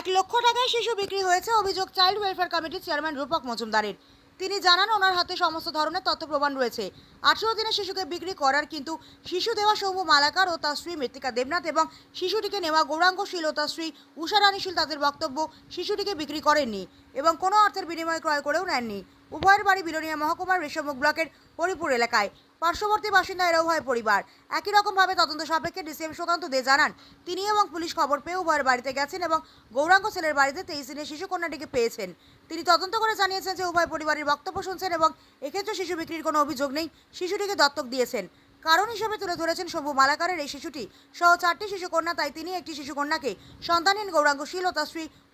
এক লক্ষ টাকায় শিশু বিক্রি হয়েছে অভিযোগ চাইল্ড ওয়েলফেয়ার কমিটির চেয়ারম্যান রূপক মজুমদারের। তিনি জানান, ওনার হাতে সমস্ত ধরনের তথ্য প্রমাণ রয়েছে। আঠেরো দিনে শিশুকে বিক্রি করার কিন্তু শিশু দেওয়া সৌম্য মালাকার ও তার স্ত্রী মৃত্তিকা দেবনাথ এবং শিশুটিকে নেওয়া গৌরাঙ্গশীল ও তার স্ত্রী উষা রানীশীল তাদের বক্তব্য শিশুটিকে বিক্রি করেননি এবং কোনো অর্থের বিনিময় ক্রয় করেও নেননি। উভয়ের বাড়ি বিলোনিয়া মহকুমার রেশমুখ ব্লকের হরিপুর এলাকায়। পার্শ্ববর্তী বাসিন্দা এরা উভয় পরিবার। একই রকমভাবে তদন্ত সাপেক্ষে ডিসিএম সুকান্ত দে জানান, তিনি এবং পুলিশ খবর পেয়ে উভয়ের বাড়িতে গেছেন এবং গৌরাঙ্গ ছেলের বাড়িতে তেইশ দিনের শিশুকন্যাটিকে পেয়েছেন। তিনি তদন্ত করে জানিয়েছেন যে উভয় পরিবারের বক্তব্য শুনছেন এবং এক্ষেত্রে শিশু বিক্রির কোনো অভিযোগ নেই, শিশুটিকে দত্তক দিয়েছেন। কারণ হিসেবে তুলে ধরেছেন শম্ভু মালাকারের এই শিশুটি। সহ চারটি শিশুকন্যা, তাই তিনি একটি শিশুকন্যাকে সন্তানহীন গৌরাঙ্গ শীল ও তার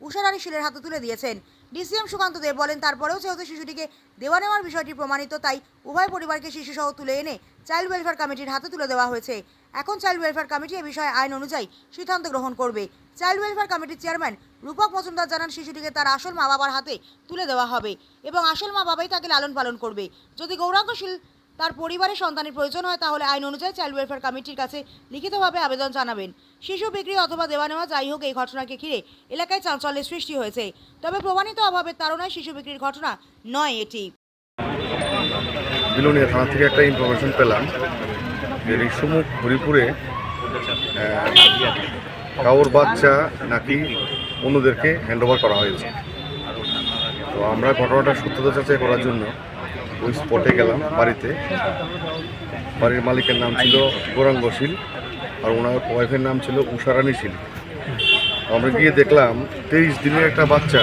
উষারানী শীলের হাতে তুলে দিয়েছেন। ডিসিএম সুকান্ত দেব বলেন, তারপরেও যেহেতু শিশুটিকে দেওয়া নেওয়ার বিষয়টি প্রমাণিত, তাই উভয় পরিবারকে শিশুসহ তুলে এনে চাইল্ড ওয়েলফেয়ার কমিটির হাতে তুলে দেওয়া হয়েছে। এখন চাইল্ড ওয়েলফেয়ার কমিটি এ বিষয়ে আইন অনুযায়ী সিদ্ধান্ত গ্রহণ করবে। চাইল্ড ওয়েলফেয়ার কমিটির চেয়ারম্যান রূপক মজুমদার জানান, শিশুটিকে তার আসল মা বাবার হাতে তুলে দেওয়া হবে এবং আসল মা বাবাই তাকে লালন পালন করবে। যদি গৌরাঙ্গশীল তার পরিবারের সন্তানের প্রয়োজন হয়, তাহলে আইন অনুযায়ী চাইল্ড ওয়েলফেয়ার কমিটির কাছে লিখিতভাবে আবেদন জানাবেন। শিশু বিক্রি অথবা দেওয়া নেওয়া যাই হোক, এই ঘটনাকে ঘিরে এলাকায় চাঞ্চল্যের সৃষ্টি হয়েছে। তবে প্রমাণিত অভাবের তাড়নায় শিশু বিক্রির ঘটনা নয় এটি। বিলোনিয়া থানা থেকে একটা ইনফরমেশন পেলাম যে ঋষুমুখ হরিপুরে কাউর বাচ্চা নাকি অন্যদেরকে হ্যান্ড করা হয়েছে। তো আমরা ঘটনাটা সত্যতা যাচাই করার জন্য ওই স্পটে গেলাম বাড়িতে। বাড়ির মালিকের নাম ছিল গৌরাঙ্গশীল আর ওনার ওয়াইফের নাম ছিল উষারানী শীল। আমরা গিয়ে দেখলাম তেইশ দিনের একটা বাচ্চা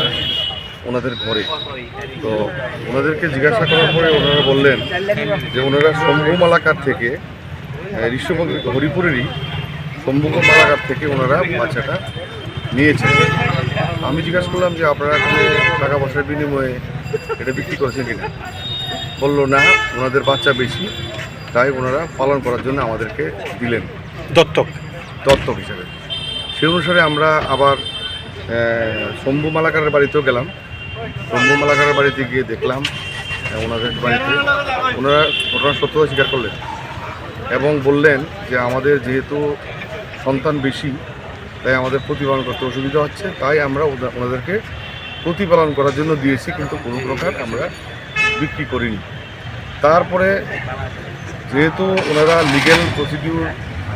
ওনাদের ঘরে। তো ওনাদেরকে জিজ্ঞাসা করার পরে ওনারা বললেন যে ওনারা শম্ভু মালাকার থেকে ঋষভ হরিপুরেরই শম্ভু মালাকার থেকে ওনারা বাচ্চাটা নিয়েছেন। আমি জিজ্ঞাসা করলাম যে আপনারা টাকা পয়সার বিনিময়ে এটা বিক্রি করেছেন কিনা? বলল না ওনাদের বাচ্চা বেশি তাই ওনারা পালন করার জন্য আমাদেরকে দিলেন। দত্তক। দত্তক হিসেবে। সেই অনুসারে আমরা আবার শম্ভু মালাকারের বাড়িতেও গেলাম। শম্ভু মালাকারের বাড়িতে গিয়ে দেখলাম ওনাদের বাড়িতে ওনারা ঘটনার সত্যতা স্বীকার করলেন এবং বললেন যে আমাদের যেহেতু সন্তান বেশি তাই আমাদের প্রতিপালন করতে অসুবিধা হচ্ছে তাই আমরা ওনাদেরকে প্রতিপালন করার জন্য দিয়েছি কিন্তু কোনো প্রকার আমরা বিক্রি করিনি। তারপরে যেহেতু ওনারা লিগেল প্রসিডিউর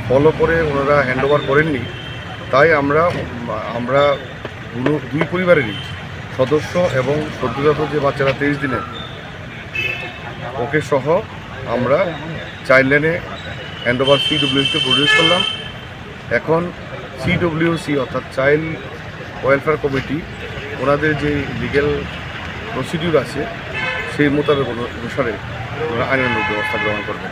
ফলো করে ওনারা হ্যান্ড ওভার করেননি, তাই আমরা আমরা দুই পরিবারেরই সদস্য এবং সদ্যজাত যে বাচ্চারা তেইশ দিনে, ওকে সহ আমরা চাইল্ড লাইনে হ্যান্ড ওভার সিডব্লিউসিতে প্রডিউস করলাম। এখন সিডব্লিউসি অর্থাৎ চাইল্ড ওয়েলফেয়ার কমিটি ওনাদের যে লিগেল প্রসিডিউর আছে সেই মোতাবেক অনুসারে আইনানুগ ব্যবস্থা গ্রহণ করবেন